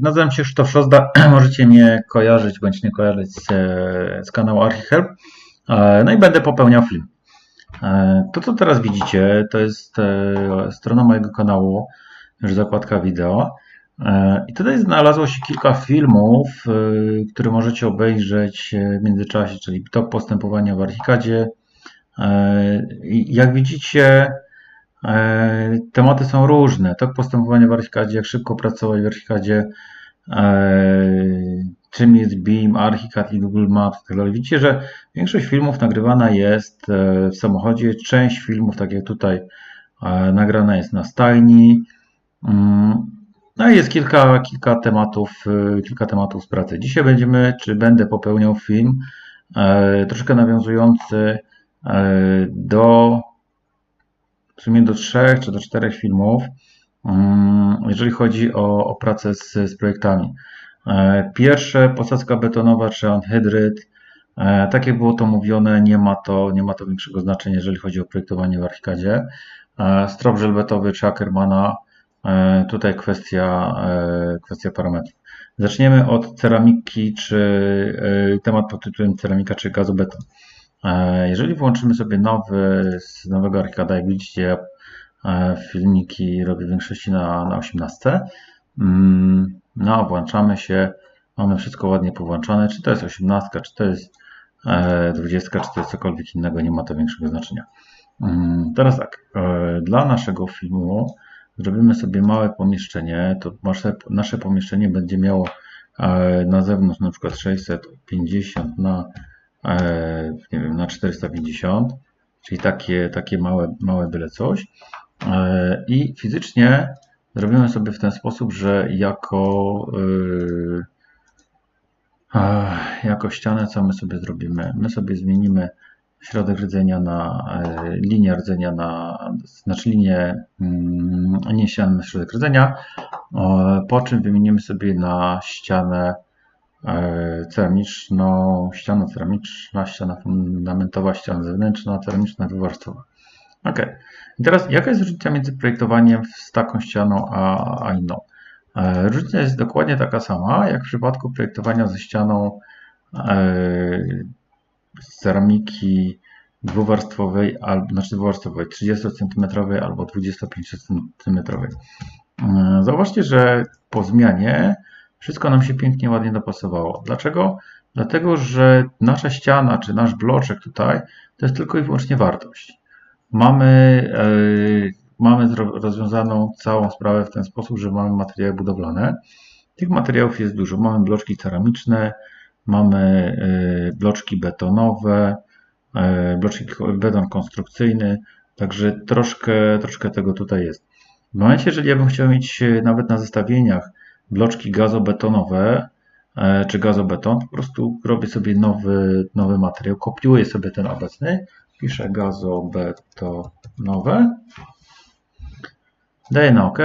Nazywam się Krzysztof Szozda. Możecie mnie kojarzyć bądź nie kojarzyć z, e, z kanału ArchiHelp. E, No i będę popełniał film. E, To, co teraz widzicie, to jest strona mojego kanału, już zakładka wideo. I tutaj znalazło się kilka filmów, które możecie obejrzeć w międzyczasie, czyli top postępowania w Archicadzie. E, i Jak widzicie, Tematy są różne. Tok postępowania w Archicadzie, jak szybko pracować w Archicadzie, e, czym jest Beam, Archicad i Google Maps itd. Widzicie, że większość filmów nagrywana jest e, w samochodzie. Część filmów, tak jak tutaj, e, nagrana jest na stajni. Mm, No i jest kilka, kilka tematów, e, kilka tematów z pracy. Dzisiaj będziemy, czy będę popełniał film e, troszkę nawiązujący e, do w sumie do trzech czy do czterech filmów, mm, jeżeli chodzi o, o pracę z, z projektami. E, Pierwsze, posadzka betonowa czy anhydryt. E, Tak jak było to mówione, nie ma to, nie ma to większego znaczenia, jeżeli chodzi o projektowanie w Archicadzie. E, Strop żelbetowy czy Ackermana. Tutaj kwestia, kwestia parametrów. Zaczniemy od ceramiki, czy temat pod tytułem ceramika czy gazobeton. E, Jeżeli włączymy sobie nowy z nowego Arcada, jak widzicie, e, filmiki robię w większości na, na 18. Mm, No, włączamy się, mamy wszystko ładnie powłączane. Czy to jest 18, czy to jest e, 20, czy to jest cokolwiek innego, nie ma to większego znaczenia. Mm, Teraz tak, e, dla naszego filmu zrobimy sobie małe pomieszczenie. To nasze, nasze pomieszczenie będzie miało e, na zewnątrz na przykład 650 na e, nie wiem, na 450, czyli takie, takie małe, małe byle coś. E, I fizycznie zrobimy sobie w ten sposób, że jako, e, jako ścianę, co my sobie zrobimy? My sobie zmienimy środek rdzenia na e, linię rdzenia na, znaczy linię, nie ścianę na środek rdzenia, e, po czym wymienimy sobie na ścianę e, ceramiczną, ściana ceramiczna, ściana fundamentowa, ściana zewnętrzna, ceramiczna, dwuwarstwowa. Ok. Teraz jaka jest różnica między projektowaniem z taką ścianą a, a inną? E, Różnica jest dokładnie taka sama, jak w przypadku projektowania ze ścianą e, z ceramiki dwuwarstwowej, albo, znaczy dwuwarstwowej, 30 cm albo 25 cm. E, Zauważcie, że po zmianie wszystko nam się pięknie, ładnie dopasowało. Dlaczego? Dlatego, że nasza ściana czy nasz bloczek tutaj to jest tylko i wyłącznie wartość. Mamy, e, mamy rozwiązaną całą sprawę w ten sposób, że mamy materiały budowlane. Tych materiałów jest dużo. Mamy bloczki ceramiczne, mamy e, bloczki betonowe, e, bloczki beton konstrukcyjny, także troszkę, troszkę tego tutaj jest. W momencie, jeżeli ja bym chciał mieć nawet na zestawieniach bloczki gazobetonowe e, czy gazobeton, po prostu robię sobie nowy, nowy materiał, kopiuję sobie ten obecny, piszę gazobetonowe, daję na OK,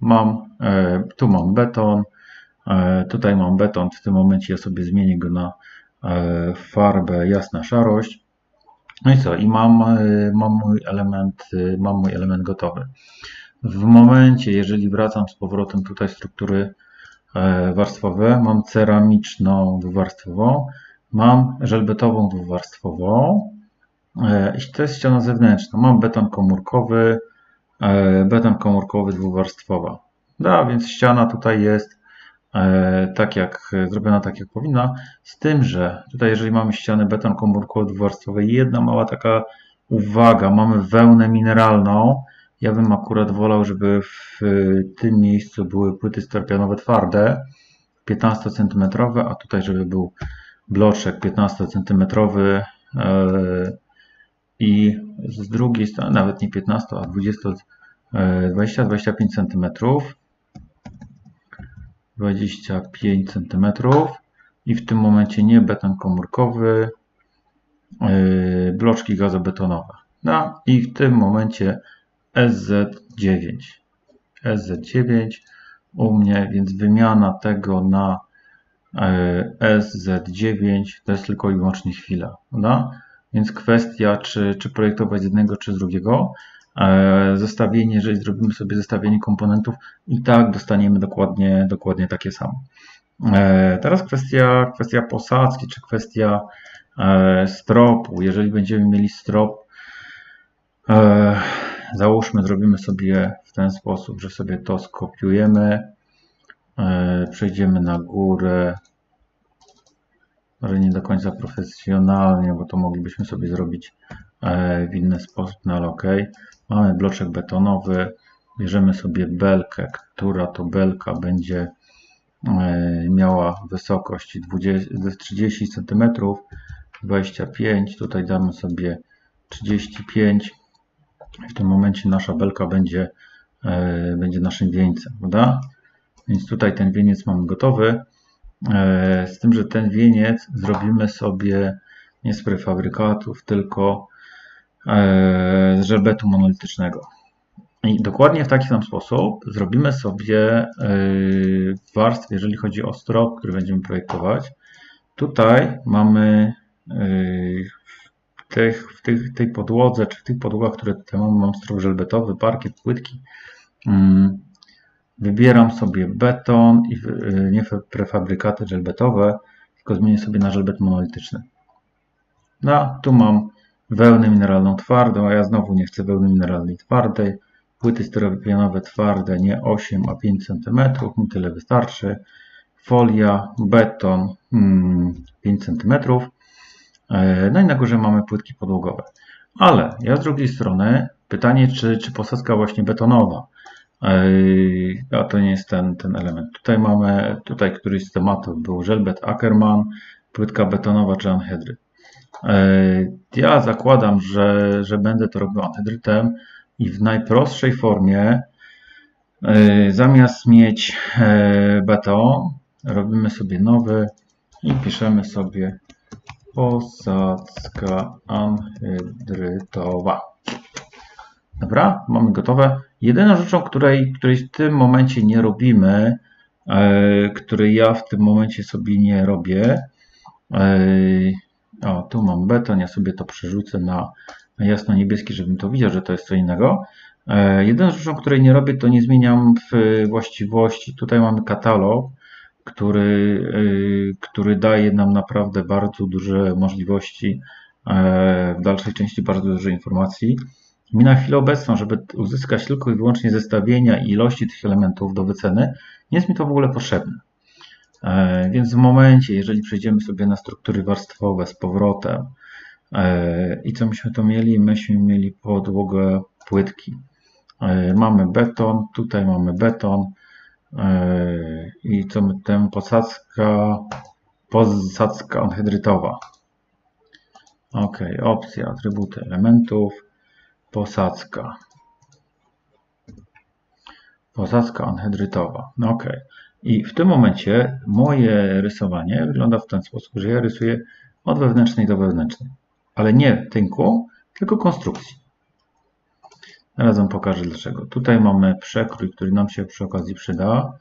mam, e, tu mam beton, e, tutaj mam beton, w tym momencie ja sobie zmienię go na farbę jasna szarość. No i co? I mam, mam, mój element, mam mój element gotowy. W momencie, jeżeli wracam z powrotem tutaj struktury e, warstwowe, mam ceramiczną dwuwarstwową, mam żelbetową dwuwarstwową e, i to jest ściana zewnętrzna. Mam beton komórkowy, e, beton komórkowy dwuwarstwowa. Da, więc ściana tutaj jest tak jak zrobiona tak jak powinna, z tym, że tutaj jeżeli mamy ścianę beton komórkowy dwuwarstwowy, jedna mała taka uwaga, mamy wełnę mineralną, ja bym akurat wolał, żeby w tym miejscu były płyty skorpianowe twarde, 15 cm, a tutaj, żeby był bloczek 15 cm i z drugiej strony, nawet nie 15, a 20, 20-25 cm. 25 cm i w tym momencie nie beton komórkowy, yy, bloczki gazobetonowe. No i w tym momencie SZ9. SZ9 u mnie, więc wymiana tego na e, SZ9 to jest tylko i wyłącznie chwila. Prawda? Więc kwestia, czy, czy projektować z jednego, czy z drugiego. e, zestawienie, jeżeli zrobimy sobie zestawienie komponentów, i tak dostaniemy dokładnie, dokładnie takie samo. E, teraz kwestia, kwestia posadzki, czy kwestia stropu. Jeżeli będziemy mieli strop, załóżmy, zrobimy sobie w ten sposób, że sobie to skopiujemy, przejdziemy na górę, może nie do końca profesjonalnie, bo to moglibyśmy sobie zrobić w inny sposób, no ale ok. Mamy bloczek betonowy, bierzemy sobie belkę, która to belka będzie e, miała wysokość 20, 30 cm, 25, tutaj damy sobie 35 w tym momencie nasza belka będzie, e, będzie naszym wieńcem, prawda? Więc tutaj ten wieniec mamy gotowy, e, z tym, że ten wieniec zrobimy sobie nie z prefabrykatów, tylko z żelbetu monolitycznego. I dokładnie w taki sam sposób zrobimy sobie e, warstwę, jeżeli chodzi o strop, który będziemy projektować. Tutaj mamy e, w, tych, w tych, tej podłodze, czy w tych podłogach, które tutaj mam strop żelbetowy, parkiet, płytki. Mm, wybieram sobie beton i e, nie prefabrykaty żelbetowe, tylko zmienię sobie na żelbet monolityczny. No, tu mam wełnę mineralną twardą, a ja znowu nie chcę wełny mineralnej twardej. Płyty styropianowe twarde, nie 8, a 5 cm, mi tyle wystarczy. Folia, beton, 5 hmm, cm. E, no i na górze mamy płytki podłogowe. Ale ja z drugiej strony pytanie, czy, czy posadzka właśnie betonowa, e, a to nie jest ten, ten element. Tutaj mamy, tutaj któryś z tematów był żelbet Ackerman, płytka betonowa czy anhydryt. E, ja zakładam, że, że będę to robił anhydrytem i w najprostszej formie zamiast mieć beton robimy sobie nowy i piszemy sobie posadzka anhydrytowa. Dobra, mamy gotowe. Jedyną rzeczą, której, której w tym momencie nie robimy, której ja w tym momencie sobie nie robię, o, tu mam beton, ja sobie to przerzucę na, jasno-niebieski, żebym to widział, że to jest co innego. E, jedyną rzeczą, której nie robię, to nie zmieniam właściwości. Tutaj mamy katalog, który, y, który daje nam naprawdę bardzo duże możliwości e, w dalszej części, bardzo dużo informacji. Mi na chwilę obecną, żeby uzyskać tylko i wyłącznie zestawienia i ilości tych elementów do wyceny, nie jest mi to w ogóle potrzebne. E, więc w momencie, jeżeli przejdziemy sobie na struktury warstwowe z powrotem e, i co myśmy to mieli? Myśmy mieli podłogę płytki. Mamy beton, tutaj mamy beton i co my tam posadzka, posadzka anhydrytowa. Ok, opcja, atrybuty elementów, posadzka. Posadzka anhydrytowa. Ok. I w tym momencie moje rysowanie wygląda w ten sposób, że ja rysuję od wewnętrznej do wewnętrznej, ale nie tynku, tylko konstrukcji. Zaraz Wam pokażę dlaczego. Tutaj mamy przekrój, który nam się przy okazji przyda,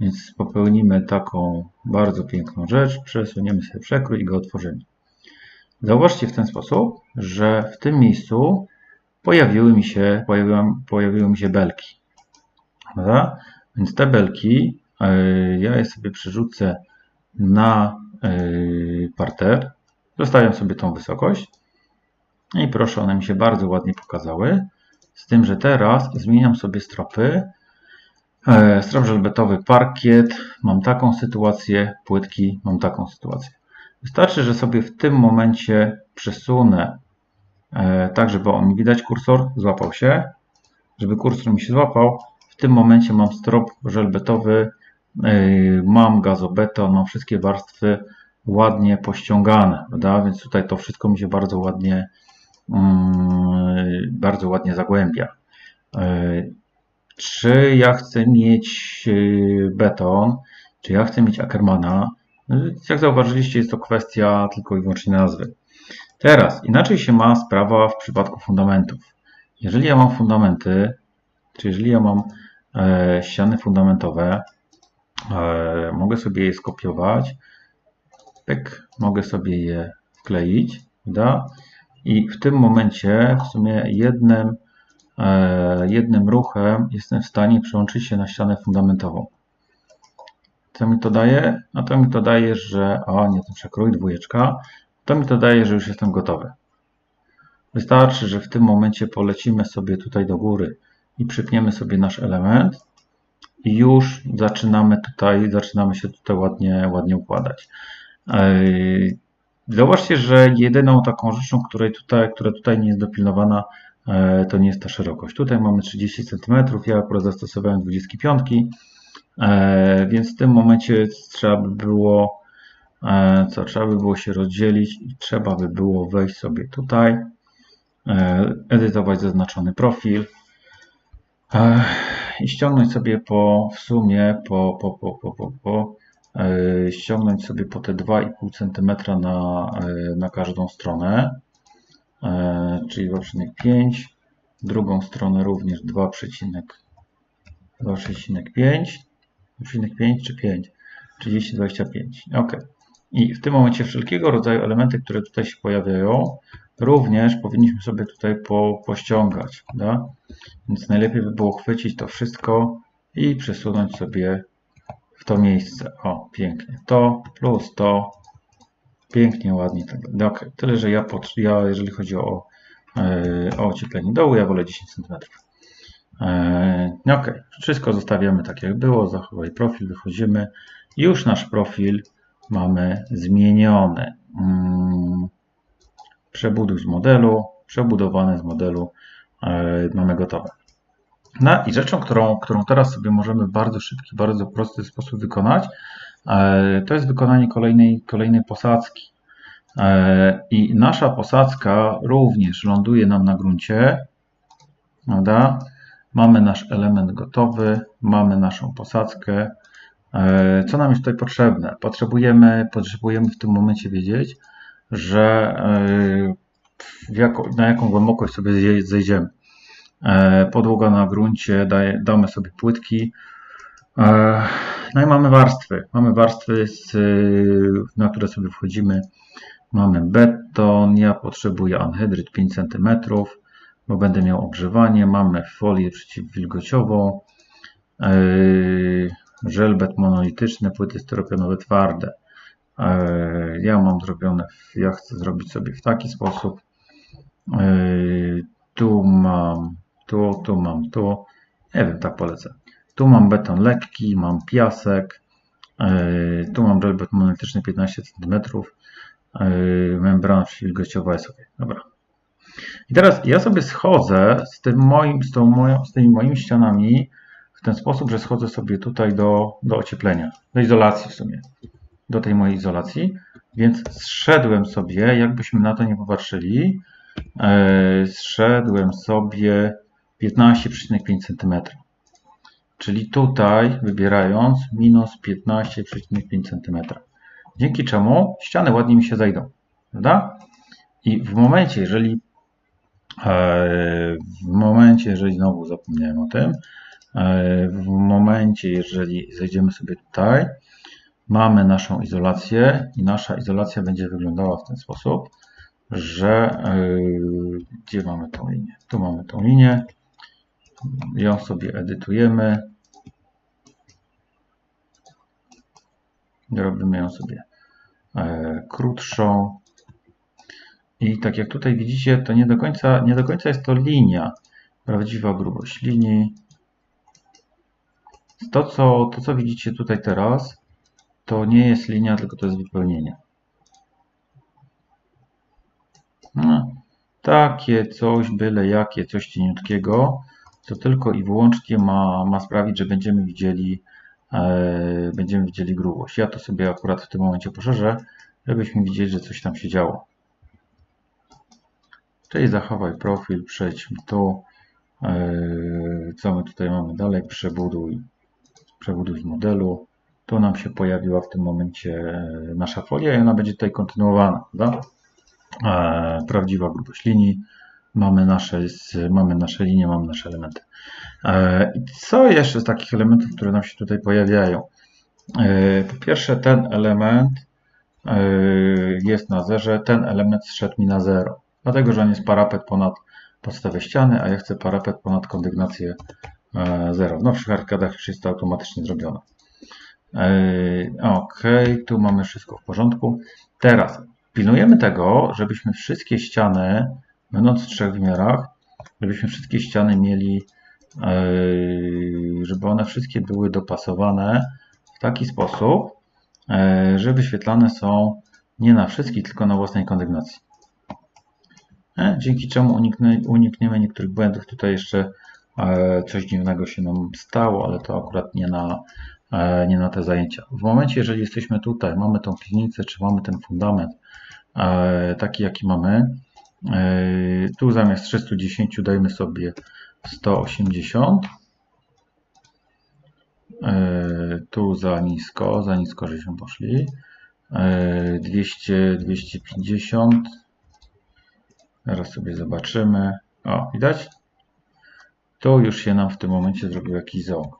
więc popełnimy taką bardzo piękną rzecz. Przesuniemy sobie przekrój i go otworzymy. Zauważcie w ten sposób, że w tym miejscu pojawiły mi się, pojawiły, pojawiły mi się belki. Prawda? Więc te belki E, ja je sobie przerzucę na e, parter. Zostawiam sobie tą wysokość. I proszę, one mi się bardzo ładnie pokazały. Z tym, że teraz zmieniam sobie stropy. E, strop żelbetowy, parkiet. Mam taką sytuację. Płytki, mam taką sytuację. Wystarczy, że sobie w tym momencie przesunę tak, żeby on widać kursor, złapał się. Żeby kursor mi się złapał, w tym momencie mam strop żelbetowy mam gazobeton, mam wszystkie warstwy ładnie pościągane, prawda? Więc tutaj to wszystko mi się bardzo ładnie, bardzo ładnie zagłębia. Czy ja chcę mieć y, beton, czy ja chcę mieć Ackermana? Jak zauważyliście, jest to kwestia tylko i wyłącznie nazwy. Teraz, inaczej się ma sprawa w przypadku fundamentów. Jeżeli ja mam fundamenty, czy jeżeli ja mam e, ściany fundamentowe, E, mogę sobie je skopiować. Pyk, mogę sobie je wkleić. Da? I w tym momencie w sumie jednym e, jednym ruchem jestem w stanie przełączyć się na ścianę fundamentową. Co mi to daje? No to mi to daje, że... O, nie, to przekrój, dwójeczka. To mi to daje, że już jestem gotowy. Wystarczy, że w tym momencie polecimy sobie tutaj do góry i przypniemy sobie nasz element i już zaczynamy tutaj, zaczynamy się tutaj ładnie, ładnie układać. Zobaczcie, że jedyną taką rzeczą, której tutaj, która tutaj nie jest dopilnowana, e, to nie jest ta szerokość. Tutaj mamy 30 cm, ja akurat zastosowałem 25 e, więc w tym momencie trzeba by było e, co trzeba by było się rozdzielić i trzeba by było wejść sobie tutaj, edytować zaznaczony profil i ściągnąć sobie po w sumie po, po, po, po, po, po ściągnąć sobie po te 2,5 cm na, e, na każdą stronę, e, czyli 2,5, drugą stronę również 2,5, 2,5 czy 5, 30, 25. Ok. I w tym momencie wszelkiego rodzaju elementy, które tutaj się pojawiają, również powinniśmy sobie tutaj po, pościągać. Da? Więc najlepiej by było chwycić to wszystko i przesunąć sobie w to miejsce. O, pięknie. To plus to. Pięknie, ładnie. Tak. Okay. Tyle, że ja, ja jeżeli chodzi o, yy, o ocieplenie dołu, ja wolę 10 cm. Yy, ok, wszystko zostawiamy tak jak było. Zachowaj profil, wychodzimy. Już nasz profil mamy zmieniony. Yy, przebuduj z modelu, przebudowane z modelu yy, mamy gotowe. No i rzeczą, którą, którą teraz sobie możemy w bardzo szybki, bardzo prosty sposób wykonać, e, to jest wykonanie kolejnej, kolejnej posadzki. E, I nasza posadzka również ląduje nam na gruncie. Prawda? Mamy nasz element gotowy, mamy naszą posadzkę. E, co nam jest tutaj potrzebne? Potrzebujemy, potrzebujemy w tym momencie wiedzieć, że jako, na jaką głębokość sobie zejdziemy. E, podłoga na gruncie, daje, damy sobie płytki. E, no i mamy warstwy. Mamy warstwy, z, na które sobie wchodzimy. Mamy beton, ja potrzebuję anhydryt 5 cm, bo będę miał ogrzewanie. Mamy folię przeciwwilgociową, e, żelbet monolityczny, płyty styropianowe twarde. Ja mam zrobione, ja chcę zrobić sobie w taki sposób. Tu mam tu, tu mam tu. Nie wiem, tak polecę. Tu mam beton lekki, mam piasek, yy, tu mam żelbet monetyczny 15 cm, yy, membrana przeciwwilgościowa jest ok. Dobra. I teraz ja sobie schodzę z, tym moim, z, tą moją, z tymi moimi ścianami w ten sposób, że schodzę sobie tutaj do, do ocieplenia, do izolacji w sumie, do tej mojej izolacji. Więc zszedłem sobie, jakbyśmy na to nie popatrzyli, yy, zszedłem sobie 15,5 cm. Czyli tutaj wybierając minus 15,5 cm. Dzięki czemu ściany ładnie mi się zejdą. Prawda? I w momencie, jeżeli e, w momencie, jeżeli znowu zapomniałem o tym, e, w momencie, jeżeli zejdziemy sobie tutaj, mamy naszą izolację i nasza izolacja będzie wyglądała w ten sposób, że e, gdzie mamy tą linię? Tu mamy tą linię, ją sobie edytujemy. Robimy ją sobie e, krótszą. I tak jak tutaj widzicie, to nie do końca, nie do końca jest to linia. Prawdziwa grubość linii. To co, to, co widzicie tutaj teraz, to nie jest linia, tylko to jest wypełnienie. No, takie coś, byle jakie, coś cieniutkiego co tylko i wyłącznie ma, ma sprawić, że będziemy widzieli, e, będziemy widzieli grubość. Ja to sobie akurat w tym momencie poszerzę, żebyśmy widzieli, że coś tam się działo. Czyli zachowaj profil, przejdźmy tu. E, co my tutaj mamy dalej? Przebuduj, przebuduj modelu. Tu nam się pojawiła w tym momencie e, nasza folia i ona będzie tutaj kontynuowana. E, prawdziwa grubość linii mamy nasze, mamy nasze linie, mamy nasze elementy. E, co jeszcze z takich elementów, które nam się tutaj pojawiają? E, po pierwsze, ten element e, jest na zerze, ten element zszedł mi na zero, dlatego że on jest parapet ponad, podstawę ściany, a ja chcę parapet ponad kondygnację 0. W nowszych arkadach już jest to automatycznie zrobione. Ok, tu mamy wszystko w porządku. Teraz pilnujemy tego, żebyśmy wszystkie ściany, będąc w trzech wymiarach, żebyśmy wszystkie ściany mieli, żeby one wszystkie były dopasowane w taki sposób, że wyświetlane są nie na wszystkich, tylko na własnej kondygnacji. E, dzięki czemu unikniemy niektórych błędów. Tutaj jeszcze e, coś dziwnego się nam stało, ale to akurat nie na, e, nie na te zajęcia. W momencie, jeżeli jesteśmy tutaj, mamy tą piwnicę, czy mamy ten fundament, taki jaki mamy, tu zamiast 310 dajmy sobie 180. Tu za nisko, za nisko żeśmy poszli. 200, 250. Teraz sobie zobaczymy. O, widać? Tu już się nam w tym momencie zrobił jakiś ząg.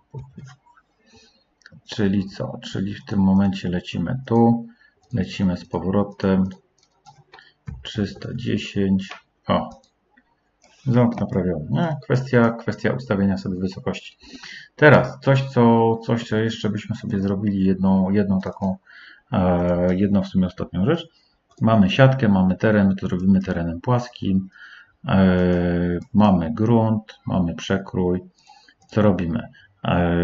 Czyli co? Czyli w tym momencie lecimy tu, lecimy z powrotem. 310. O, ząg naprawiony. Kwestia, kwestia ustawienia sobie wysokości. Teraz coś co, coś, co jeszcze byśmy sobie zrobili, jedną, jedną taką, e, jedną w sumie ostatnią rzecz Mamy siatkę, mamy teren, to robimy terenem płaskim. E, mamy grunt, mamy przekrój. Co robimy? E,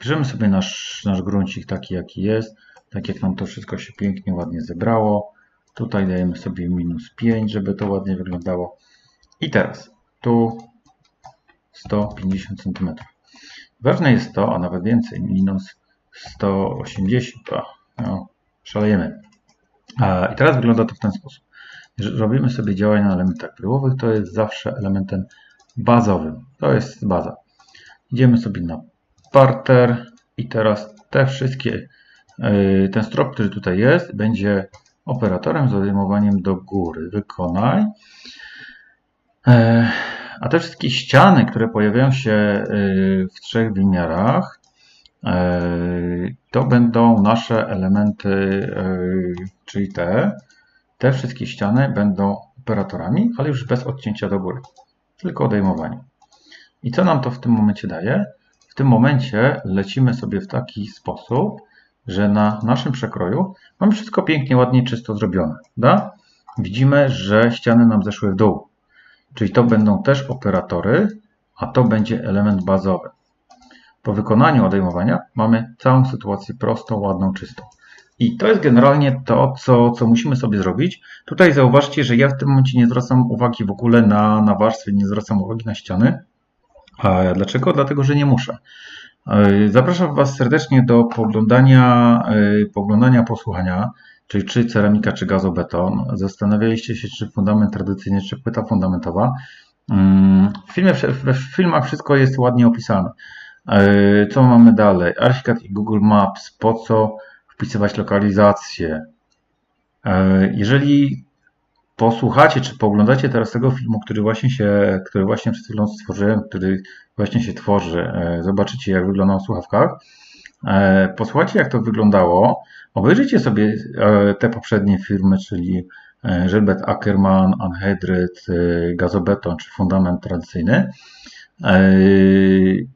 bierzemy sobie nasz, nasz gruncik taki, jaki jest. Tak jak nam to wszystko się pięknie, ładnie zebrało. Tutaj dajemy sobie minus 5, żeby to ładnie wyglądało. I teraz tu 150 cm. Ważne jest to, a nawet więcej, minus 180. O, no, szalejemy. I teraz wygląda to w ten sposób. Robimy sobie działania na elementach bryłowych, to jest zawsze elementem bazowym. To jest baza. Idziemy sobie na parter i teraz te wszystkie, e, ten strop, który tutaj jest, będzie operatorem z odejmowaniem do góry. Wykonaj. E, a te wszystkie ściany, które pojawiają się e, w trzech wymiarach, E, to będą nasze elementy, czyli te, te wszystkie ściany będą operatorami, ale już bez odcięcia do góry, tylko odejmowanie. I co nam to w tym momencie daje? W tym momencie lecimy sobie w taki sposób, że na naszym przekroju mamy wszystko pięknie, ładnie, czysto zrobione. Da? Widzimy, że ściany nam zeszły w dół. Czyli to będą też operatory, a to będzie element bazowy. Po wykonaniu odejmowania mamy całą sytuację prostą, ładną, czystą. I to jest generalnie to, co, co musimy sobie zrobić. Tutaj zauważcie, że ja w tym momencie nie zwracam uwagi w ogóle na, na warstwy, nie zwracam uwagi na ściany. A dlaczego? Dlatego, że nie muszę. E, zapraszam Was serdecznie do poglądania, e, poglądania posłuchania, czyli czy ceramika, czy gazobeton. Zastanawialiście się, czy fundament tradycyjny, czy płyta fundamentowa. Mm, w, filmie, w filmach wszystko jest ładnie opisane. E, co mamy dalej? Archicad i Google Maps. Po co wpisywać lokalizację? Jeżeli posłuchacie czy poglądacie teraz tego filmu, który właśnie się, który właśnie przed chwilą stworzyłem, który właśnie się tworzy, e, zobaczycie jak wygląda w słuchawkach. Posłuchajcie jak to wyglądało. Obejrzyjcie sobie te poprzednie filmy, czyli Żelbet Ackerman, Anhydryd, Gazobeton czy Fundament Tradycyjny.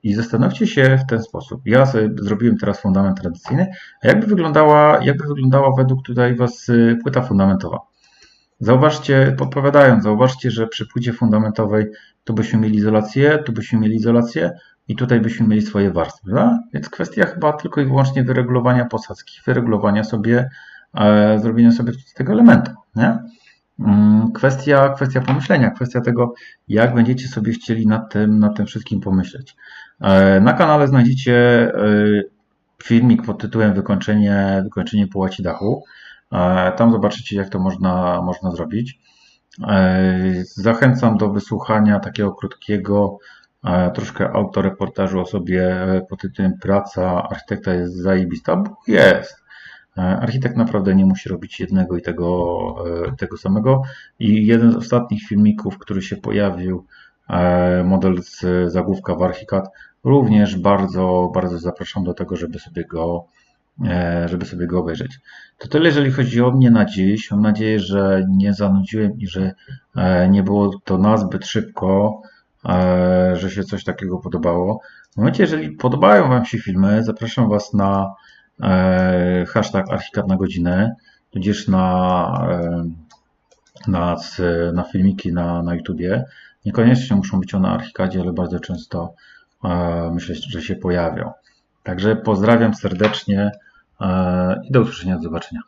I zastanówcie się w ten sposób. Ja zrobiłem teraz fundament tradycyjny, a jakby wyglądała, jakby wyglądała według tutaj Was płyta fundamentowa? Zauważcie, podpowiadając, zauważcie, że przy płycie fundamentowej tu byśmy mieli izolację, tu byśmy mieli izolację i tutaj byśmy mieli swoje warstwy. Prawda? Więc kwestia chyba tylko i wyłącznie wyregulowania posadzki, wyregulowania sobie, e, zrobienia sobie tego elementu. Nie? Mm, kwestia, kwestia pomyślenia, kwestia tego, jak będziecie sobie chcieli nad tym, nad tym wszystkim pomyśleć. E, na kanale znajdziecie e, filmik pod tytułem Wykończenie, wykończenie połaci dachu. E, tam zobaczycie, jak to można, można zrobić. Zachęcam do wysłuchania takiego krótkiego, troszkę autoreportażu o sobie pod tytułem Praca architekta jest zajebista, bo jest. E, architekt naprawdę nie musi robić jednego i tego, e, tego samego. I jeden z ostatnich filmików, który się pojawił, e, model z zagłówka w Archicad, również bardzo, bardzo zapraszam do tego, żeby sobie go e, żeby sobie go obejrzeć. To tyle, jeżeli chodzi o mnie na dziś. Mam nadzieję, że nie zanudziłem i że e, nie było to nazbyt szybko, e, że się coś takiego podobało. W momencie, jeżeli podobają Wam się filmy, zapraszam Was na e, hashtag Archikat na godzinę, tudzież na, e, na, na filmiki na, na YouTubie. Niekoniecznie muszą być one na Archikadzie, ale bardzo często e, myślę, że się pojawią. Także pozdrawiam serdecznie i do usłyszenia, do zobaczenia.